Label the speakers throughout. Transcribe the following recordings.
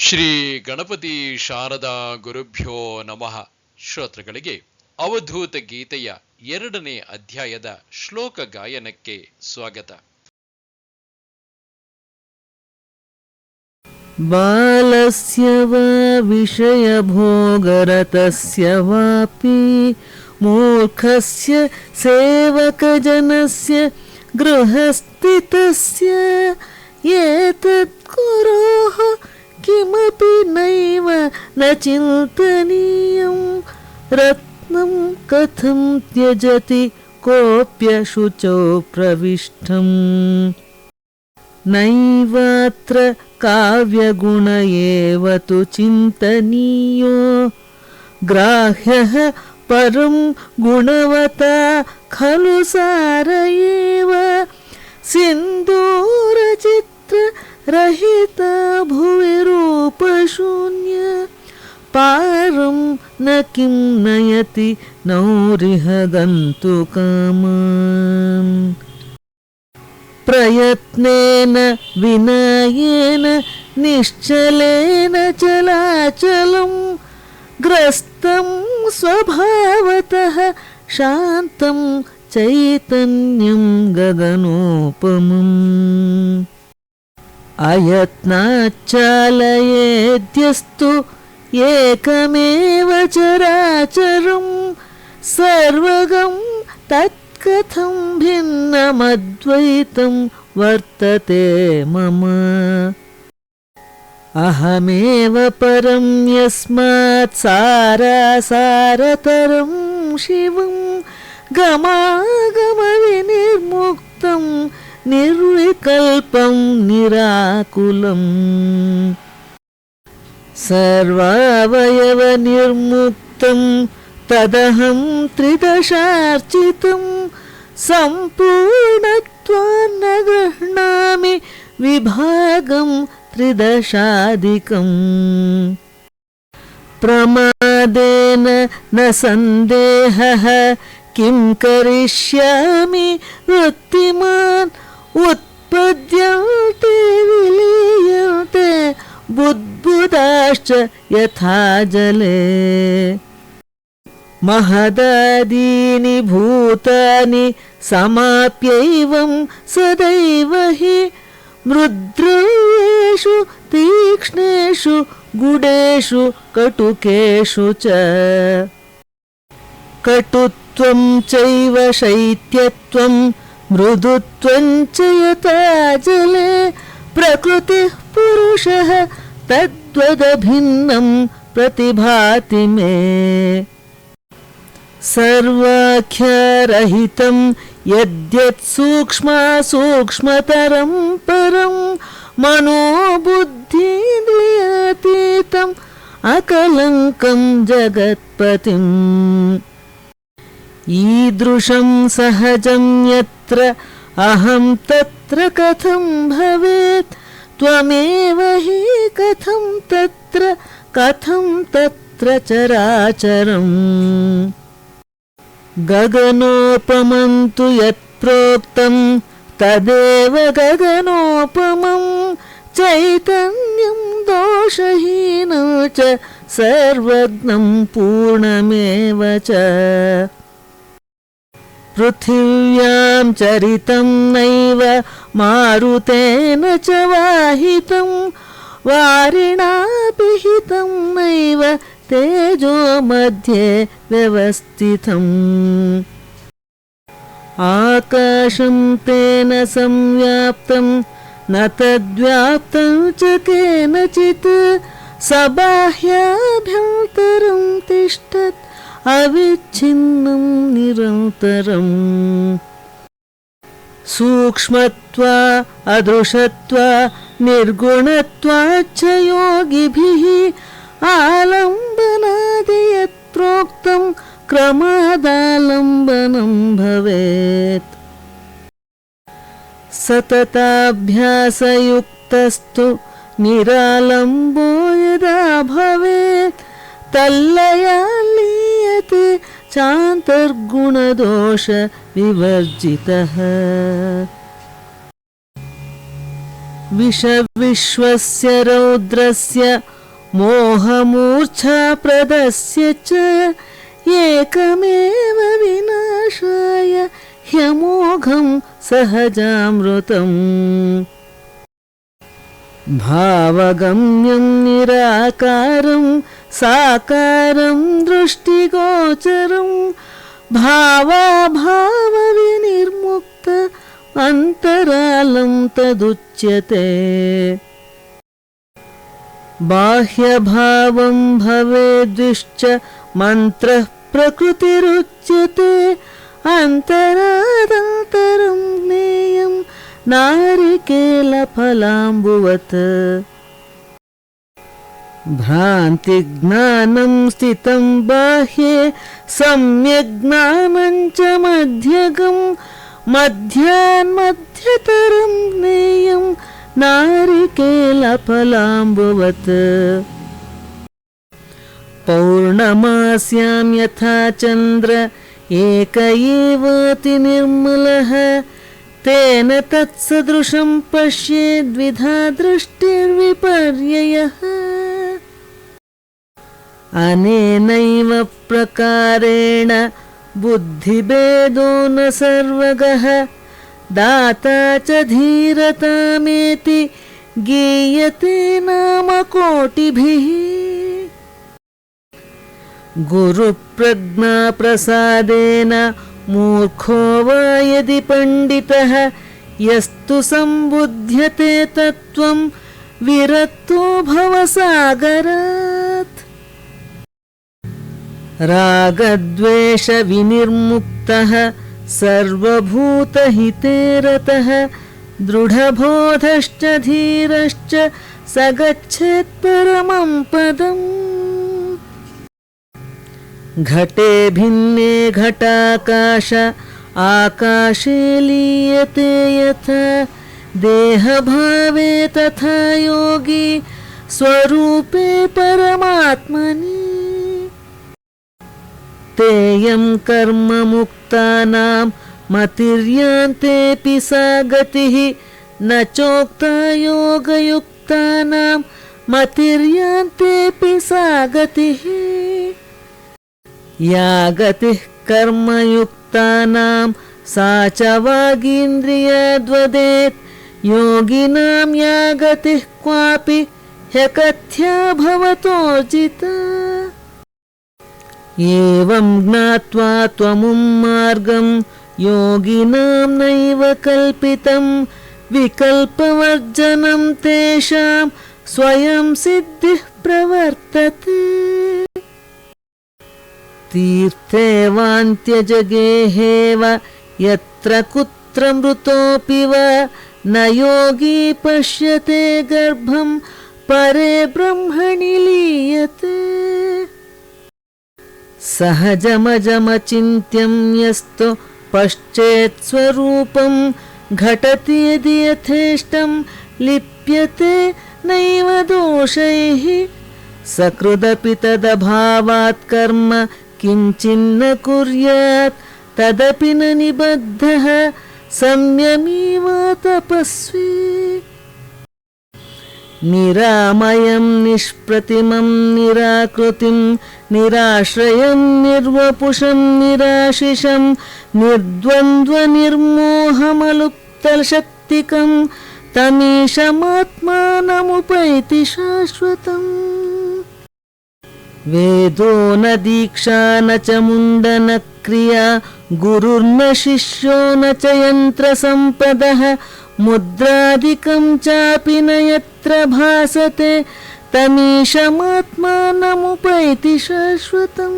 Speaker 1: ಶ್ರೀ ಗಣಪತಿ ಶಾರದಾ ಗುರುಭ್ಯೋ ನಮಃ. ಶ್ರೋತೃಗಳಿಗೆ, ಅವಧೂತ ಗೀತೆಯ ಎರಡನೇ ಅಧ್ಯಾಯದ ಶ್ಲೋಕ ಗಾಯನಕ್ಕೆ ಸ್ವಾಗತ.
Speaker 2: ಬಾಲಸ್ಯ ವಿಷಯ ಭೋಗರತಸ್ಯ ವಾಪಿ, ಮೂರ್ಖಸ್ಯ ಸೇವಕ ಜನಸ್ಯ ಗೃಹಸ್ಥಿತಸ್ಯ ಏತತ್ಕುರೋಹ किमपि नैव न चिन्तनीयं। रत्नं कथं त्यजति कोऽप्यशुचौ प्रविष्टम्। नैवात्र काव्यगुण एव तु चिन्तनीयो। ग्राह्यः परं गुणवता खलु सार एव सिन्दूरचित्ररहिता भुवि रूपशून्य पारं न किं नयति नौरिह गन्तुकामान् प्रयत्नेन विनयेन निश्चलेन चलाचलं ग्रस्तं स्वभावतः शान्तं चैतन्यं गगनोपमम् अयत्नाच्चालयेद्यस्तु एकमेव चराचरं सर्वगं तत्कथं भिन्नमद्वैतं वर्तते मम। अहमेव परं यस्मात् सारासारतरं शिवं నిర్వికల్పం నిరాకులం. సర్వావయవ నిర్ముక్తం తదహం త్రిదశార్చితం. సంపూర్ణత్వాన్న గృహ్ణామి విభాగం త్రిదశాధికం. ప్రమాదేన నందేహం కరిష్యామి వృత్తిమాన్ उत्पद्यन्ते विलीयन्ते बुद्बुदाश्च यथा जले। महदादीनि भूतानि समाप्यैवं सदैव हि मृद्रव्येषु तीक्ष्णेषु गुडेषु कटुकेषु च। कटुत्वं चैव शैत्यत्वं మృదుత్వంచయతాజలే ప్రకృతి పురుష తద్వదభిన్నం ప్రతిభాతి మే సర్వాఖ్యారహితం యద్యత్ సూక్ష్మాసూక్ష్మతరం పరం మనోబుద్ధింద్రియాతీతం అకలంకం జగత్పతిం ఈదృశం సహజం యత్ यत्र अहं तत्र कथं भवेत्? त्वमेव हि कथं तत्र कथं तत्र चराचरम्? गगनोपमं तु यत्प्रोक्तं तदेव गगनोपमं, चैतन्यं दोषहीनं च, सर्वज्ञं पूर्णमेव च। पृथिव्यां चरितं नैव मारुतेन च वाहितं वारिणा पिहितं नैव तेजो मध्ये व्यवस्थितम् आकाशं तेन संव्याप्तं, न तद्व्याप्तं च केनचित् सबाह्याभ्यन्तरं तिष्ठत्। अविच्छिन्नं निरन्तरम् सूक्ष्मत्वा अदृशत्वा निर्गुणत्वाच्च योगिभिः आलम्बनादि यत् प्रोक्तं क्रमादालम्बनं भवेत् सतताभ्यासयुक्तस्तु निरालम्बो यदा भवेत् तल्लया लीयते चान्तर्गुणदोषविवर्जितः विषविश्वस्य रौद्रस्य मोहमूर्च्छाप्रदस्य च एकमेव विनाशाय ह्यमोघं सहजामृतम्। भावगम्यं निराकारं साकारं दृष्टिगोचरं भावाभावविनिर्मुक्त अन्तरालं तदुच्यते। बाह्यभावं भवेद्विश्च मन्त्रः प्रकृतिरुच्यते ज्ञेयं नारिकेलफलाम्बुवत् भ्रान्तिज्ञानं स्थितं बाह्ये सम्यग्ज्ञानं च मध्यगं मध्यान्मध्यतरं ज्ञेयं नारिकेलफलाम्बुवत् पौर्णमास्यां यथा चन्द्र एक एवाति निर्मलः तेन तत्सदृशं पश्येद्विधा दृष्टिर्विपर्ययः। अनेनैव प्रकारेण बुद्धिभेदो न सर्वगः। दाता च धीरतामेति गीयते नाम कोटिभिः। गुरुप्रज्ञाप्रसादेन मूर्खो वा यदि पण्डितः यस्तु सम्बुध्यते तत्त्वं विरक्तो भवसागरात्। रागद्वेषविनिर्मुक्तः सर्वभूतहिते रतः दृढबोधश्च धीरश्च स गच्छेत् परमं पदम् घटे भिन्ने घटाकाश आकाशे लीयते यथा देहभावे तथा योगी स्वरूपे परमात्मनि। तेयं कर्ममुक्तानां मतिर्यान्तेऽपि सा गतिः न चोक्ता योगयुक्तानां मतिर्यान्तेऽपि सा गतिः या गतिः कर्मयुक्तानां सा च वागीन्द्रियाद्वदेत्। योगिनां या गतिः क्वापि ह्यकथ्या भवतोर्जिता। एवं ज्ञात्वा त्वमुं मार्गं योगिनां नैव कल्पितं। विकल्पवर्जनं तेषां स्वयं सिद्धिः प्रवर्तते वान्त्यजगेहेव यत्र कुत्र मृतोऽपि वा न योगी पश्यते गर्भं परे ब्रह्मणि लीयते। सहजमजमचिन्त्यं यस्तु पश्चेत् स्वरूपं घटति यदि यथेष्टं लिप्यते नैव दोषैः। सकृदपि तदभावात् कर्म किञ्चिन्न कुर्यात् तदपि न निबद्धः संयमीव तपस्वी निरामयं निष्प्रतिमं निराकृतिं निराश्रयं निर्वपुषं निराशिषं निर्द्वन्द्वनिर्मोहमलुप्तशक्तिकं तमीशमात्मानमुपैति शाश्वतम् वेदो न दीक्षा न च मुण्डनक्रिया गुरुर्न शिष्यो न च यन्त्रसम्पदः। मुद्रादिकं चापि न यत्र भासते तमीशमात्मानमुपैति शाश्वतम्।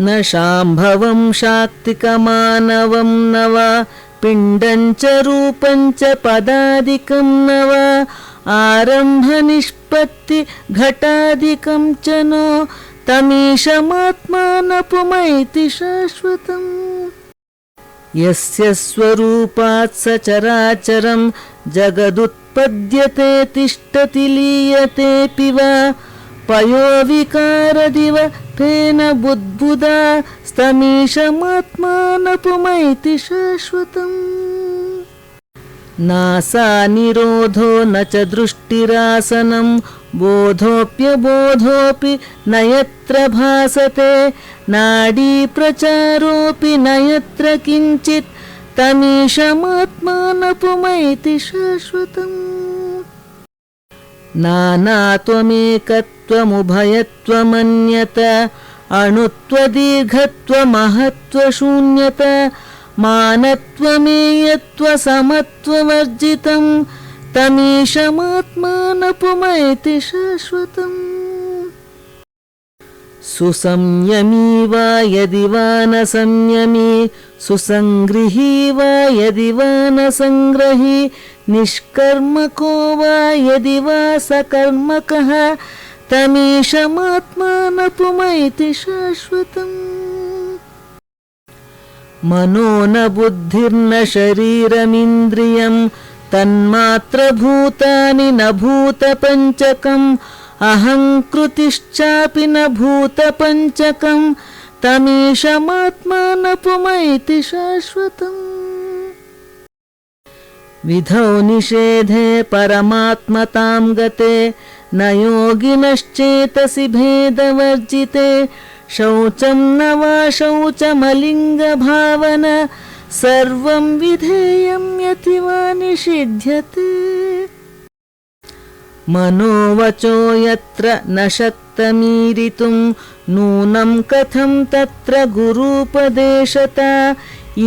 Speaker 2: न शाम्भवं शाक्तिकमानवं न वा पिण्डं च रूपं च पदादिकं न वा आरम्भनिष्पत्ति घटादिकं च नो तमीशमात्मानपुमैति शाश्वतम्। यस्य स्वरूपात् सचराचरं जगदुत्पद्यते तिष्ठति लीयतेऽपि वा पयोविकारदिव तेन बुद्बुदा स्तमीशमात्मानपुमैति शाश्वतम् निरोधो न च दृष्टिरासनं बोधोऽप्यबोधोऽपि न यत्र भासते नाडीप्रचारोऽपि न यत्र किञ्चित् तमीशमात्मानपुमैति शाश्वतम्। नानात्वमेकत्वमुभयत्वमन्यत अणुत्वदीर्घत्वमहत्वशून्यत मानत्वमेयत्वसमत्ववर्जितं तमीशमात्मानपुमैति शाश्वतम्। सुसंयमी वा यदि वा न संयमी सुसङ्गृही वा यदि वा न सङ्ग्रही निष्कर्मको वा यदि वा सकर्मकः तमीशमात्मानपुमैति शाश्वतम् मनो न बुद्धिर्न शरीरमिन्द्रियं तन्मात्रभूतानि न भूतपञ्चकम् अहङ्कृतिश्चापि न भूतपञ्चकं तमीशमात्मानपुमैति शाश्वतम्। विधौ निषेधे परमात्मतां गते न योगिनश्चेतसि भेदवर्जिते शौचं न वा शौचमलिङ्गभावन सर्वं विधेयं यति वा निषिध्यते। मनोवचो यत्र न शक्तमीरितुं नूनं कथं तत्र गुरूपदेशता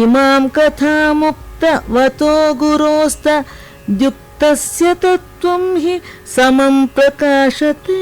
Speaker 2: इमां कथामुक्तवतो गुरोस्त द्युक्तस्य तत्त्वं हि समं प्रकाशते